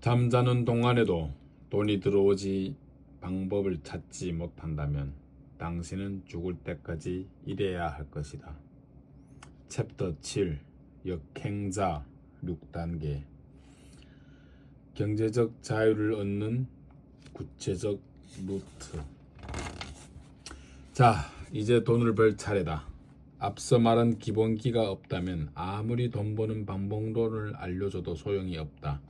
잠자는 동안에도 돈이 들어오지 방법을 찾지 못한다면 당신은 죽을 때까지 일해야 할 것이다. 챕터 7 역행자 6단계 경제적 자유를 얻는 구체적 루트 자 이제 돈을 벌 차례다. 앞서 말한 기본기가 없다면 아무리 돈 버는 방법론을 알려줘도 소용이 없다.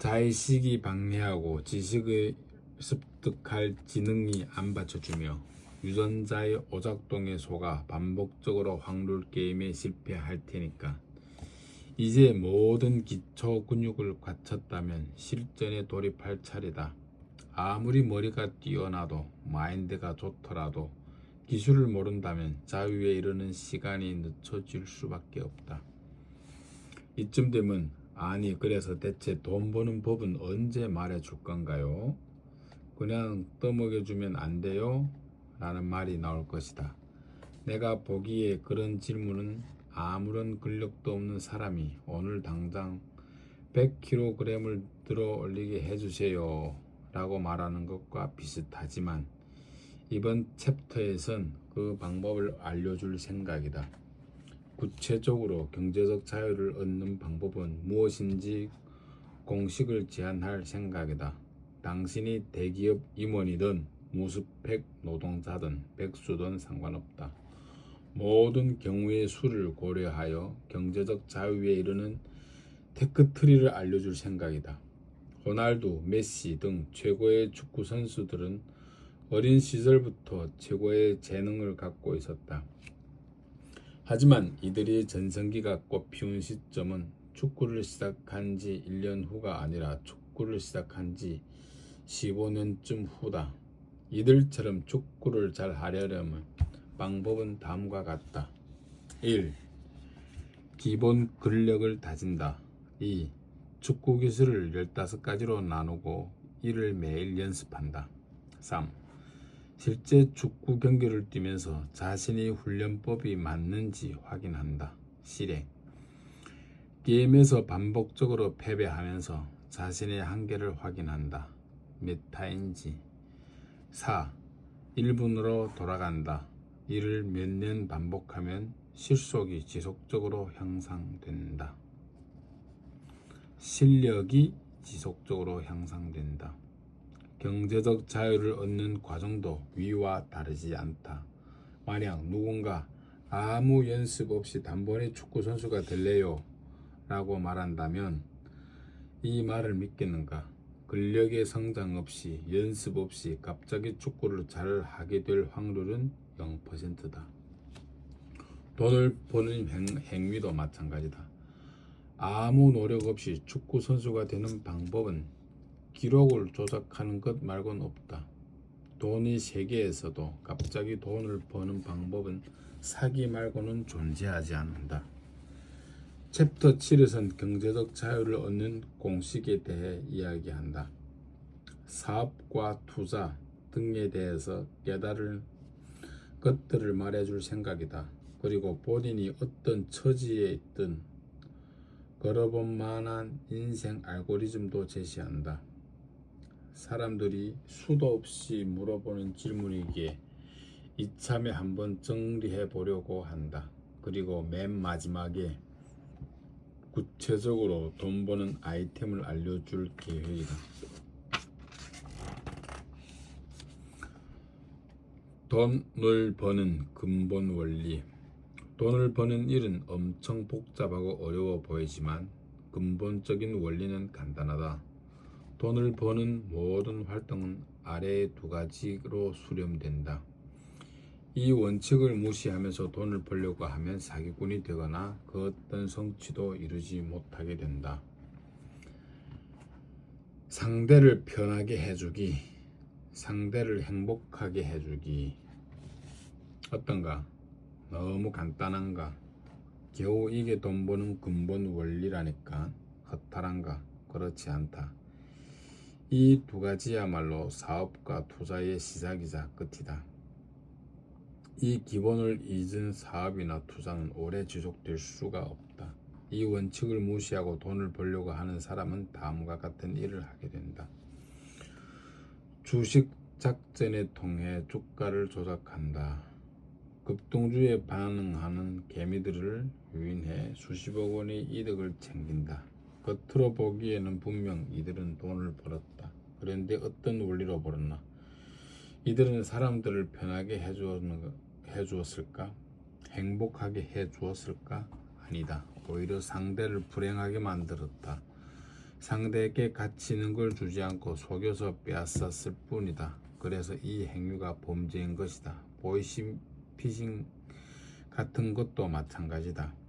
자의식이 방해하고 지식을 습득할 지능이 안 받쳐주며 유전자의 오작동에 속아 반복적으로 확률 게임에 실패할 테니까 이제 모든 기초 근육을 갖췄다면 실전에 돌입할 차례다. 아무리 머리가 뛰어나도 마인드가 좋더라도 기술을 모른다면 자유에 이르는 시간이 늦춰질 수밖에 없다. 이쯤 되면 아니 그래서 대체 돈 버는 법은 언제 말해 줄 건가요? 그냥 떠먹여 주면 안 돼요? 라는 말이 나올 것이다. 내가 보기에 그런 질문은 아무런 근력도 없는 사람이 오늘 당장 100kg을 들어 올리게 해주세요 라고 말하는 것과 비슷하지만 이번 챕터에선 그 방법을 알려줄 생각이다. 구체적으로 경제적 자유를 얻는 방법은 무엇인지 공식을 제안할 생각이다. 당신이 대기업 임원이든 무스펙 노동자든 백수든 상관없다. 모든 경우의 수를 고려하여 경제적 자유에 이르는 테크트리를 알려줄 생각이다. 호날두, 메시 등 최고의 축구 선수들은 어린 시절부터 최고의 재능을 갖고 있었다. 하지만 이들이 전성기가 꽃피운 시점은 축구를 시작한 지 1년 후가 아니라 축구를 시작한 지 15년쯤 후다. 이들처럼 축구를 잘 하려면 방법은 다음과 같다. 1. 기본 근력을 다진다. 2. 축구 기술을 15가지로 나누고 이를 매일 연습한다. 3. 실제 축구 경기를 뛰면서 자신이 훈련법이 맞는지 확인한다. 실행. 게임에서 반복적으로 패배하면서 자신의 한계를 확인한다. 몇 타인지. 4. 1분으로 돌아간다. 이를 몇 년 반복하면 실속이 지속적으로 향상된다. 실력이 지속적으로 향상된다. 경제적 자유를 얻는 과정도 위와 다르지 않다. 만약 누군가 아무 연습 없이 단번에 축구 선수가 될래요 라고 말한다면 이 말을 믿겠는가? 근력의 성장 없이 연습 없이 갑자기 축구를 잘 하게 될 확률은 0%다. 돈을 버는 행, 행위도 마찬가지다. 아무 노력 없이 축구 선수가 되는 방법은 기록을 조작하는 것 말고는 없다. 돈이 세계에서도 갑자기 돈을 버는 방법은 사기 말고는 존재하지 않는다. 챕터 7에선 경제적 자유를 얻는 공식에 대해 이야기한다. 사업과 투자 등에 대해서 깨달을 것들을 말해줄 생각이다. 그리고 본인이 어떤 처지에 있든 걸어본 만한 인생 알고리즘도 제시한다. 사람들이 수도 없이 물어보는 질문이기에 이참에 한번 정리해 보려고 한다. 그리고 맨 마지막에 구체적으로 돈 버는 아이템을 알려줄 계획이다. 돈을 버는 근본 원리. 돈을 버는 일은 엄청 복잡하고 어려워 보이지만 근본적인 원리는 간단하다. 돈을 버는 모든 활동은 아래의 두 가지로 수렴된다. 이 원칙을 무시하면서 돈을 벌려고 하면 사기꾼이 되거나 그 어떤 성취도 이루지 못하게 된다. 상대를 편하게 해주기, 상대를 행복하게 해주기. 어떤가? 너무 간단한가? 겨우 이게 돈 버는 근본 원리라니까 허탈한가? 그렇지 않다. 이 두 가지야말로 사업과 투자의 시작이자 끝이다. 이 기본을 잊은 사업이나 투자는 오래 지속될 수가 없다. 이 원칙을 무시하고 돈을 벌려고 하는 사람은 다음과 같은 일을 하게 된다. 주식 작전에 통해 주가를 조작한다. 급등주에 반응하는 개미들을 유인해 수십억 원의 이득을 챙긴다. 겉으로 보기에는 분명 이들은 돈을 벌었다. 그런데 어떤 원리로 벌었나? 이들은 사람들을 편하게 해주었을까? 행복하게 해주었을까? 아니다. 오히려 상대를 불행하게 만들었다. 상대에게 가치 있는 걸 주지 않고 속여서 빼앗았을 뿐이다. 그래서 이 행위가 범죄인 것이다. 보이심 피싱 같은 것도 마찬가지다.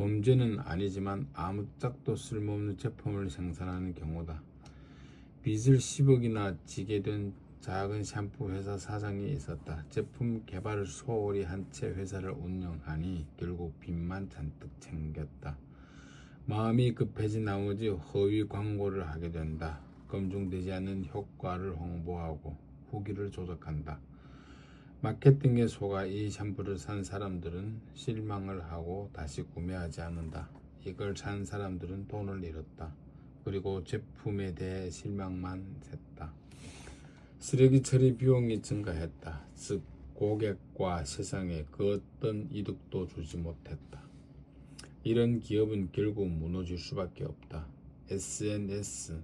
범죄는 아니지만 아무 짝도 쓸모없는 제품을 생산하는 경우다. 빚을 10억이나 지게 된 작은 샴푸 회사 사장이 있었다. 제품 개발을 소홀히 한 채 회사를 운영하니 결국 빚만 잔뜩 챙겼다. 마음이 급해진 나머지 허위 광고를 하게 된다. 검증되지 않는 효과를 홍보하고 후기를 조작한다. 마케팅에 속아 이 샴푸를 산 사람들은 실망을 하고 다시 구매하지 않는다. 이걸 산 사람들은 돈을 잃었다. 그리고 제품에 대해 실망만 했다. 쓰레기 처리 비용이 증가했다. 즉 고객과 세상에 그 어떤 이득도 주지 못했다. 이런 기업은 결국 무너질 수밖에 없다. SNS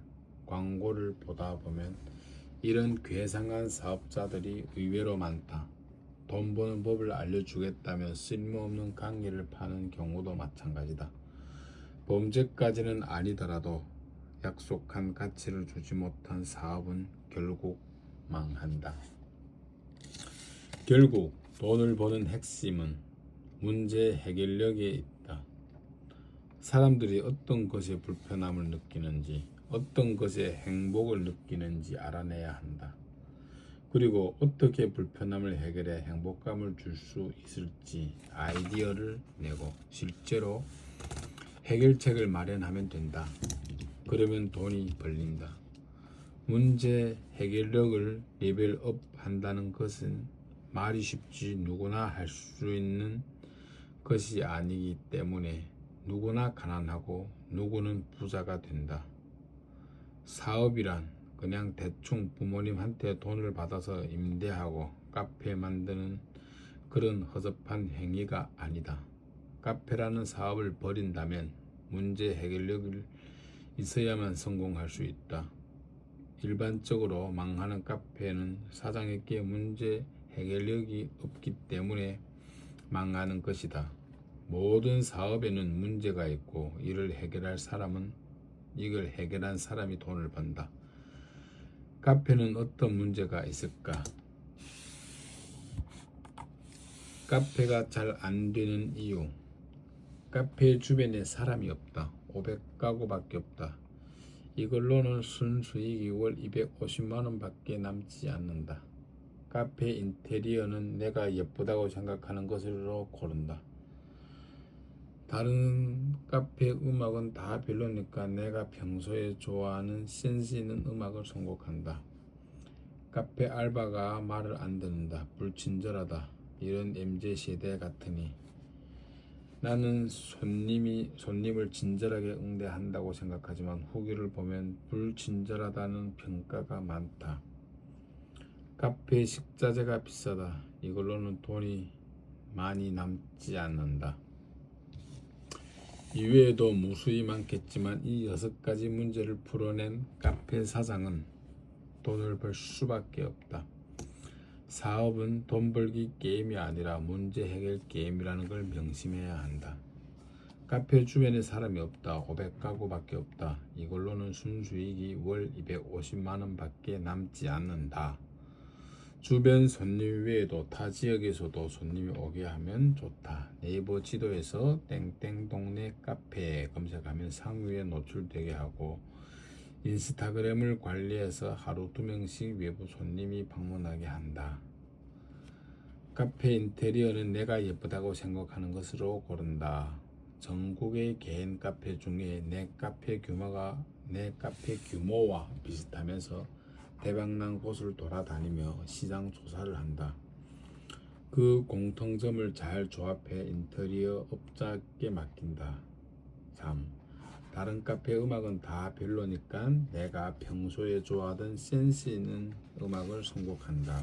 광고를 보다 보면 이런 괴상한 사업자들이 의외로 많다. 돈 버는 법을 알려주겠다며 쓸모없는 강의를 파는 경우도 마찬가지다. 범죄까지는 아니더라도 약속한 가치를 주지 못한 사업은 결국 망한다. 결국 돈을 버는 핵심은 문제 해결력에 있다. 사람들이 어떤 것에 불편함을 느끼는지, 어떤 것에 행복을 느끼는지 알아내야 한다. 그리고 어떻게 불편함을 해결해 행복감을 줄 수 있을지 아이디어를 내고 실제로 해결책을 마련하면 된다. 그러면 돈이 벌린다. 문제 해결력을 레벨업 한다는 것은 말이 쉽지 누구나 할 수 있는 것이 아니기 때문에 누구나 가난하고 누구는 부자가 된다. 사업이란 그냥 대충 부모님한테 돈을 받아서 임대하고 카페 만드는 그런 허접한 행위가 아니다. 카페라는 사업을 벌인다면 문제 해결력을 있어야만 성공할 수 있다. 일반적으로 망하는 카페는 사장에게 문제 해결력이 없기 때문에 망하는 것이다. 모든 사업에는 문제가 있고 이를 해결할 사람은 이걸 해결한 사람이 돈을 번다. 카페는 어떤 문제가 있을까? 카페가 잘 안 되는 이유. 카페 주변에 사람이 없다. 500가구밖에 없다. 이걸로는 순수익이 월 250만 원 밖에 남지 않는다. 카페 인테리어는 내가 예쁘다고 생각하는 것으로 고른다. 다른 카페 음악은 다 별로니까 내가 평소에 좋아하는 센스 있는 음악을 선곡한다. 카페 알바가 말을 안 듣는다. 불친절하다. 이런 MZ 세대 같으니 나는 손님이 손님을 친절하게 응대한다고 생각하지만 후기를 보면 불친절하다는 평가가 많다. 카페 식자재가 비싸다. 이걸로는 돈이 많이 남지 않는다. 이외에도 무수히 많겠지만 이 여섯 가지 문제를 풀어낸 카페 사장은 돈을 벌 수밖에 없다. 사업은 돈 벌기 게임이 아니라 문제 해결 게임이라는 걸 명심해야 한다. 카페 주변에 사람이 없다. 500가구밖에 없다. 이걸로는 순수익이 월 250만 원 밖에 남지 않는다. 주변 손님 외에도 타 지역에서도 손님이 오게 하면 좋다. 네이버 지도에서 땡땡 동네 카페 검색하면 상위에 노출되게 하고 인스타그램을 관리해서 하루 두 명씩 외부 손님이 방문하게 한다. 카페 인테리어는 내가 예쁘다고 생각하는 것으로 고른다. 전국의 개인 카페 중에 내 카페 규모가 내 카페 규모와 비슷하면서 대박난 곳을 돌아다니며 시장 조사를 한다. 그 공통점을 잘 조합해 인테리어 업자께 맡긴다. 3. 다른 카페 음악은 다 별로니까 내가 평소에 좋아하던 센스 있는 음악을 선곡한다.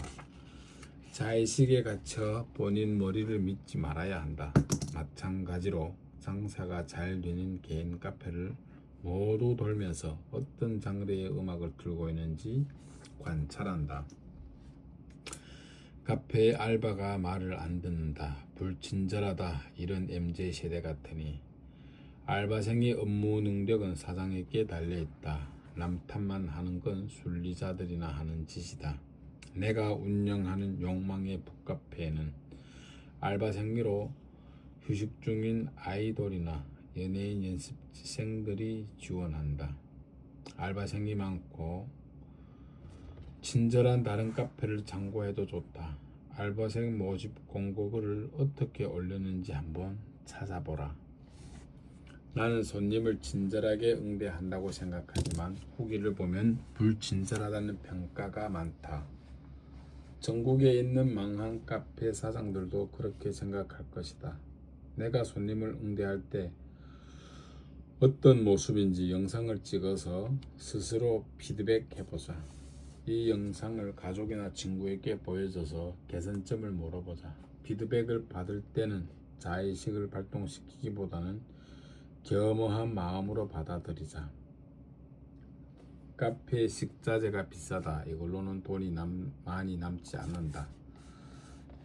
자의식에 갇혀 본인 머리를 믿지 말아야 한다. 마찬가지로 장사가 잘 되는 개인 카페를 모두 돌면서 어떤 장르의 음악을 틀고 있는지 관찰한다. 카페의 알바가 말을 안 듣는다. 불친절하다. 이런 MZ 세대 같으니 알바생의 업무 능력은 사장에게 달려 있다. 남탓만 하는 건 순리자들이나 하는 짓이다. 내가 운영하는 욕망의 북카페에는 알바생으로 휴식 중인 아이돌이나 연예인 연습생들이 지원한다. 알바생이 많고 친절한 다른 카페를 참고해도 좋다. 알바생 모집 공고글을 어떻게 올렸는지 한번 찾아보라. 나는 손님을 친절하게 응대한다고 생각하지만 후기를 보면 불친절하다는 평가가 많다. 전국에 있는 망한 카페 사장들도 그렇게 생각할 것이다. 내가 손님을 응대할 때 어떤 모습인지 영상을 찍어서 스스로 피드백 해보자. 이 영상을 가족이나 친구에게 보여줘서 개선점을 물어보자. 피드백을 받을 때는 자의식을 발동시키기보다는 겸허한 마음으로 받아들이자. 카페 식자재가 비싸다. 이걸로는 돈이 남, 많이 남지 않는다.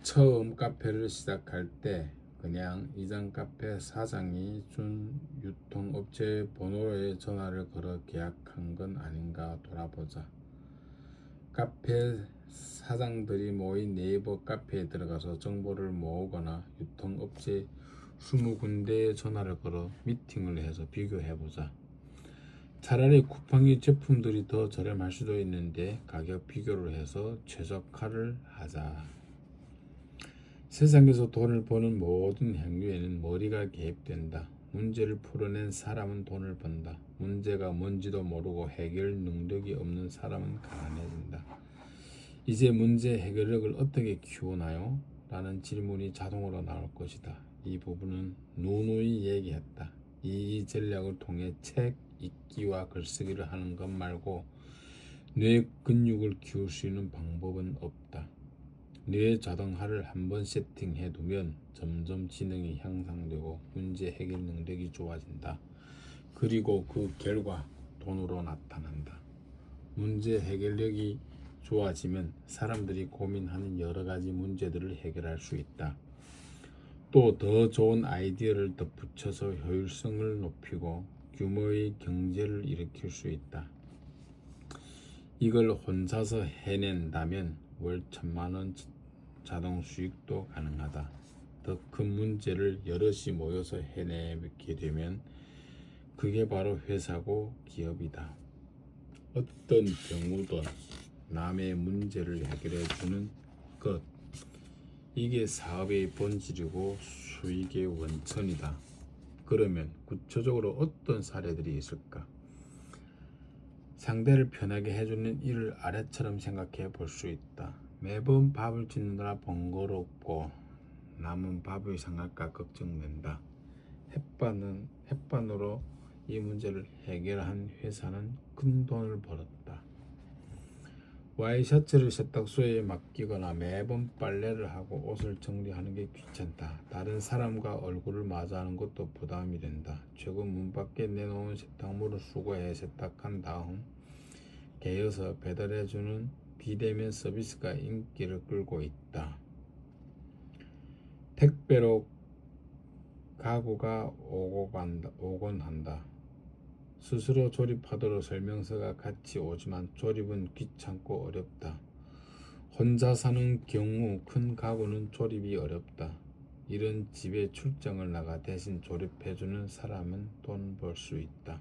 처음 카페를 시작할 때 그냥 이전 카페 사장이 준 유통업체 번호에 전화를 걸어 계약한 건 아닌가 돌아보자. 카페 사장들이 모인 네이버 카페에 들어가서 정보를 모으거나 유통업체 20군데에 전화를 걸어 미팅을 해서 비교해보자. 차라리 쿠팡이 제품들이 더 저렴할 수도 있는데 가격 비교를 해서 최저가를 하자. 세상에서 돈을 버는 모든 행위에는 머리가 개입된다. 문제를 풀어낸 사람은 돈을 번다. 문제가 뭔지도 모르고 해결 능력이 없는 사람은 가난해진다. 이제 문제 해결력을 어떻게 키우나요? 라는 질문이 자동으로 나올 것이다. 이 부분은 누누이 얘기했다. 이 전략을 통해 책 읽기와 글쓰기를 하는 것 말고 뇌 근육을 키울 수 있는 방법은 없다. 뇌 자동화를 한번 세팅해 두면 점점 지능이 향상되고 문제 해결 능력이 좋아진다. 그리고 그 결과 돈으로 나타난다. 문제 해결력이 좋아지면 사람들이 고민하는 여러 가지 문제들을 해결할 수 있다. 또 더 좋은 아이디어를 덧붙여서 효율성을 높이고 규모의 경제를 일으킬 수 있다. 이걸 혼자서 해낸다면 월 천만 원 자동 수익도 가능하다. 더 큰 문제를 여럿이 모여서 해내게 되면 그게 바로 회사고 기업이다. 어떤 경우든 남의 문제를 해결해 주는 것. 이게 사업의 본질이고 수익의 원천이다. 그러면 구체적으로 어떤 사례들이 있을까? 상대를 편하게 해주는 일을 아래처럼 생각해 볼 수 있다. 매번 밥을 짓느라 번거롭고 남은 밥이 상할까 걱정된다. 햇반은 햇반으로 이 문제를 해결한 회사는 큰 돈을 벌었다. 와이셔츠를 세탁소에 맡기거나 매번 빨래를 하고 옷을 정리하는 게 귀찮다. 다른 사람과 얼굴을 마주하는 것도 부담이 된다. 최근 문 밖에 내놓은 세탁물을 수거해 세탁한 다음 개어서 배달해주는 비대면 서비스가 인기를 끌고 있다. 택배로 가구가 오고 간다, 오곤 한다. 스스로 조립하도록 설명서가 같이 오지만 조립은 귀찮고 어렵다. 혼자 사는 경우 큰 가구는 조립이 어렵다. 이런 집에 출장을 나가 대신 조립해주는 사람은 돈 벌 수 있다.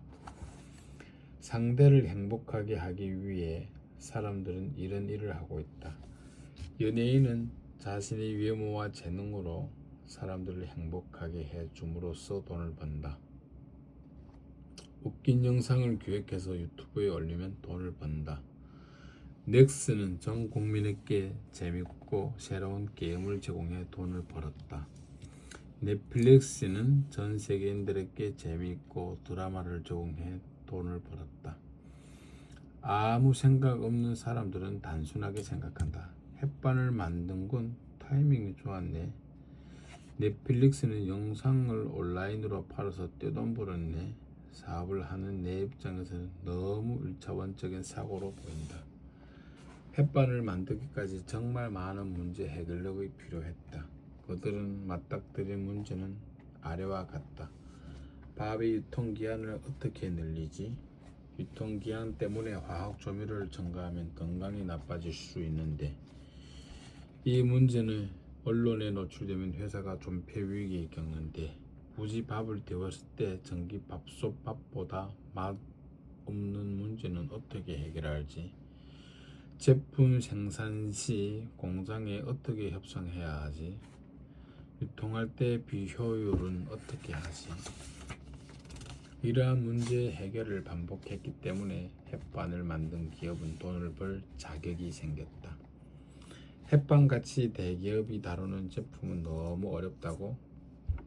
상대를 행복하게 하기 위해 사람들은 이런 일을 하고 있다. 연예인은 자신의 외모와 재능으로 사람들을 행복하게 해 줌으로써 돈을 번다. 웃긴 영상을 기획해서 유튜브에 올리면 돈을 번다. 넥슨은 전 국민에게 재밌고 새로운 게임을 제공해 돈을 벌었다. 넷플릭스는 전 세계인들에게 재미있고 드라마를 제공해 돈을 벌었다. 아무 생각 없는 사람들은 단순하게 생각한다. 햇반을 만든 건 타이밍이 좋았네. 넷플릭스는 영상을 온라인으로 팔아서 떼돈 벌었네. 사업을 하는 내 입장에서는 너무 일차원적인 사고로 보인다. 햇반을 만들기까지 정말 많은 문제 해결력이 필요했다. 그들은 맞닥뜨린 문제는 아래와 같다. 밥의 유통기한을 어떻게 늘리지? 유통기한 때문에 화학 조미료를 첨가하면 건강이 나빠질 수 있는데 이 문제는 언론에 노출되면 회사가 존폐 위기에 겪는데 굳이 밥을 데웠을 때 전기 밥솥밥보다 맛 없는 문제는 어떻게 해결할지 제품 생산 시 공장에 어떻게 협상해야 하지? 유통할 때 비효율은 어떻게 하지 이러한 문제 해결을 반복했기 때문에 햇반을 만든 기업은 돈을 벌 자격이 생겼다. 햇반같이 대기업이 다루는 제품은 너무 어렵다고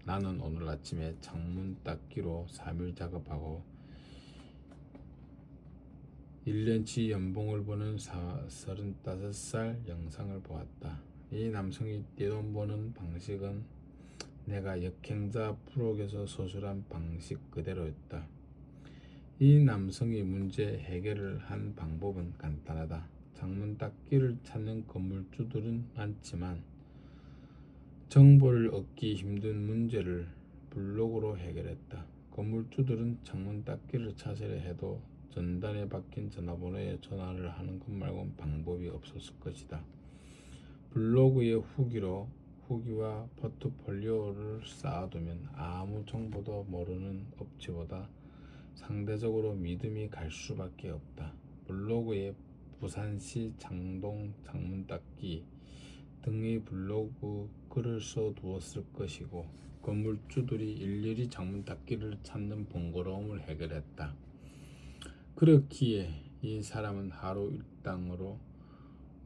나는 오늘 아침에 창문 닦기로 3일 작업하고 1년치 연봉을 버는 35살 영상을 보았다. 이 남성이 떼돈 버는 방식은 내가 역행자 프록에서 서술한 방식 그대로였다. 이 남성이 문제 해결을 한 방법은 간단하다. 창문 닦기를 찾는 건물주들은 많지만 정보를 얻기 힘든 문제를 블로그로 해결했다. 건물주들은 창문 닦기를 찾으려 해도 전단에 박힌 전화번호에 전화를 하는 것 말고는 방법이 없었을 것이다. 블로그의 후기로 후기와 포트폴리오를 쌓아두면 아무 정보도 모르는 업체보다 상대적으로 믿음이 갈 수밖에 없다. 블로그에 부산시 창동 창문 닦기 등의 블로그 글을 써두었을 것이고 건물주들이 일일이 창문 닦기를 찾는 번거로움을 해결했다. 그렇기에 이 사람은 하루 일당으로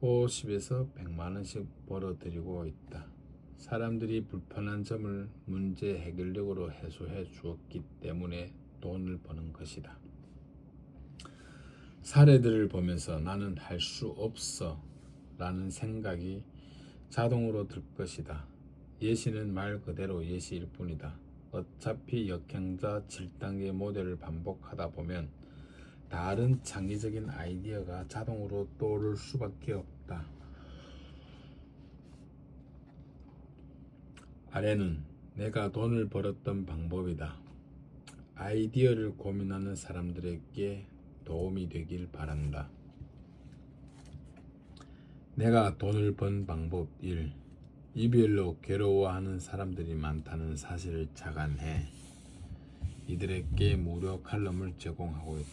50에서 100만 원씩 벌어들이고 있다. 사람들이 불편한 점을 문제 해결력으로 해소해 주었기 때문에 돈을 버는 것이다. 사례들을 보면서 나는 할 수 없어 라는 생각이 자동으로 들 것이다. 예시는 말 그대로 예시일 뿐이다. 어차피 역행자 7단계 모델을 반복하다 보면 다른 창의적인 아이디어가 자동으로 떠오를 수밖에 없다. 아래는 내가 돈을 벌었던 방법이다. 아이디어를 고민하는 사람들에게 도움이 되길 바란다. 내가 돈을 번 방법 1. 이별로 괴로워하는 사람들이 많다는 사실을 자간해 이들에게 무료 칼럼을 제공하고 있다.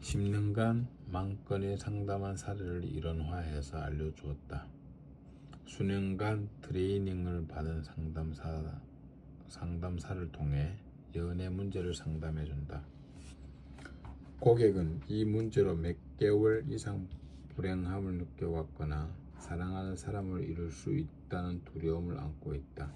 10년간 만 건의 상담한 사례를 이론화해서 알려주었다. 수년간 트레이닝을 받은 상담사, 상담사를 통해 연애 문제를 상담해 준다. 고객은 이 문제로 몇 개월 이상 불행함을 느껴왔거나 사랑하는 사람을 잃을 수 있다는 두려움을 안고 있다.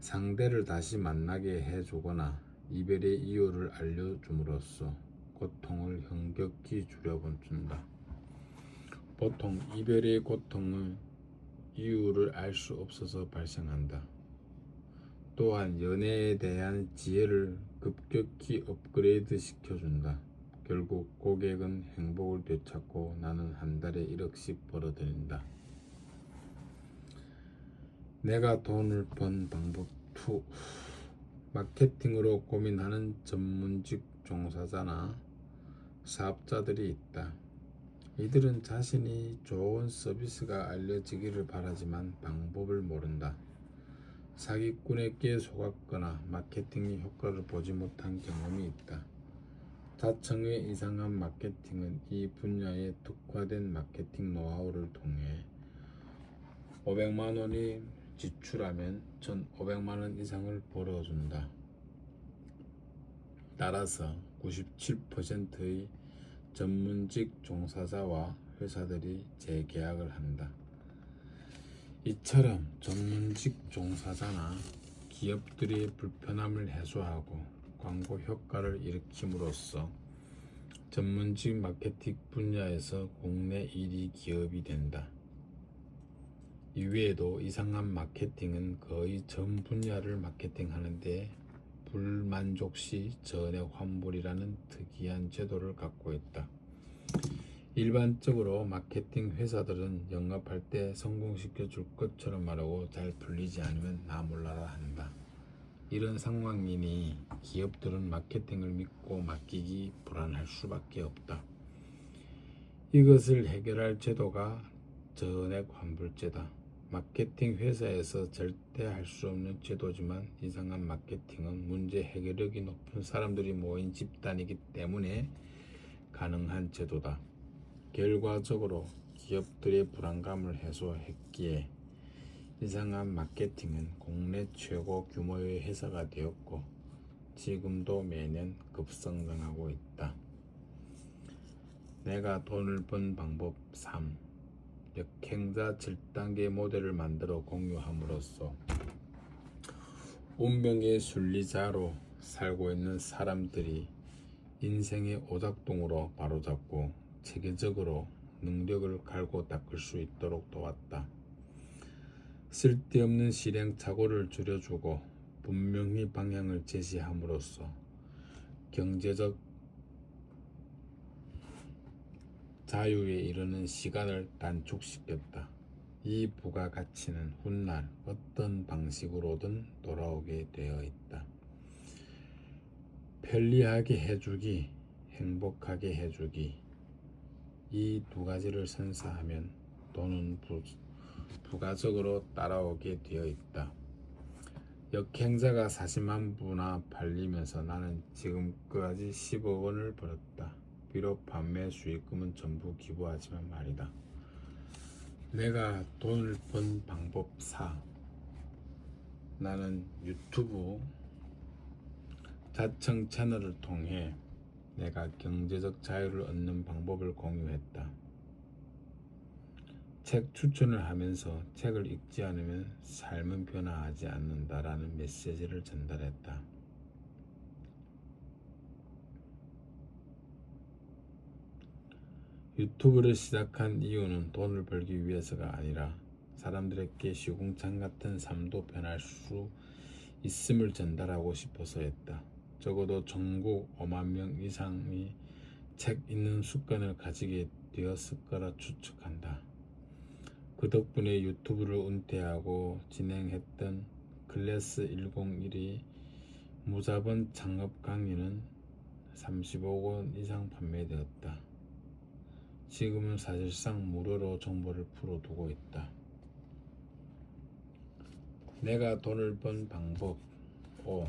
상대를 다시 만나게 해주거나 이별의 이유를 알려줌으로써 고통을 현격히 줄여본다. 보통 이별의 고통은 이유를 알 수 없어서 발생한다. 또한 연애에 대한 지혜를 급격히 업그레이드 시켜준다. 결국 고객은 행복을 되찾고 나는 한 달에 1억씩 벌어들인다. 내가 돈을 번 방법 2. 마케팅으로 고민하는 전문직 종사자나 사업자들이 있다. 이들은 자신이 좋은 서비스가 알려지기를 바라지만 방법을 모른다. 사기꾼에게 속았거나 마케팅의 효과를 보지 못한 경험이 있다. 자청의 이상한 마케팅은 이 분야에 특화된 마케팅 노하우를 통해 500만 원이 지출하면 1,500만 원 이상을 벌어준다. 따라서 97%의 전문직 종사자와 회사들이 재계약을 한다. 이처럼 전문직 종사자나 기업들의 불편함을 해소하고 광고 효과를 일으킴으로써 전문직 마케팅 분야에서 국내 1위 기업이 된다. 이외에도 이상한 마케팅은 거의 전 분야를 마케팅하는데 불만족 시 전액 환불이라는 특이한 제도를 갖고 있다. 일반적으로 마케팅 회사들은 영업할 때 성공시켜 줄 것처럼 말하고 잘 풀리지 않으면 나 몰라라 한다. 이런 상황이니 기업들은 마케팅을 믿고 맡기기 불안할 수밖에 없다. 이것을 해결할 제도가 전액 환불제다. 마케팅 회사에서 절대 할 수 없는 제도지만 이상한 마케팅은 문제 해결력이 높은 사람들이 모인 집단이기 때문에 가능한 제도다. 결과적으로 기업들의 불안감을 해소했기에 이상한 마케팅은 국내 최고 규모의 회사가 되었고 지금도 매년 급성장하고 있다. 내가 돈을 번 방법 3. 역행자 7단계 모델을 만들어 공유함으로써 운명의 순리자로 살고 있는 사람들이 인생의 오작동으로 바로잡고 체계적으로 능력을 갈고 닦을 수 있도록 도왔다. 쓸데없는 실행착오를 줄여주고 분명히 방향을 제시함으로써 경제적 자유에 이르는 시간을 단축시켰다. 이 부가가치는 훗날 어떤 방식으로든 돌아오게 되어 있다. 편리하게 해주기, 행복하게 해주기. 이 두 가지를 선사하면 돈은 부, 부가적으로 따라오게 되어 있다. 역행자가 40만 부나 팔리면서 나는 지금까지 10억 원을 벌었다. 비록 판매 수익금은 전부 기부하지만 말이다. 내가 돈을 번 방법 4. 나는 유튜브 자청 채널을 통해 내가 경제적 자유를 얻는 방법을 공유했다. 책 추천을 하면서 책을 읽지 않으면 삶은 변화하지 않는다라는 메시지를 전달했다. 유튜브를 시작한 이유는 돈을 벌기 위해서가 아니라 사람들에게 시궁창 같은 삶도 변할 수 있음을 전달하고 싶어서였다. 적어도 전국 5만 명 이상이 책 읽는 습관을 가지게 되었을 거라 추측한다. 그 덕분에 유튜브를 은퇴하고 진행했던 클래스 101이 무자본 창업 강의는 35억 원 이상 판매되었다. 지금은 사실상 무료로 정보를 풀어두고 있다. 내가 돈을 번 방법 5.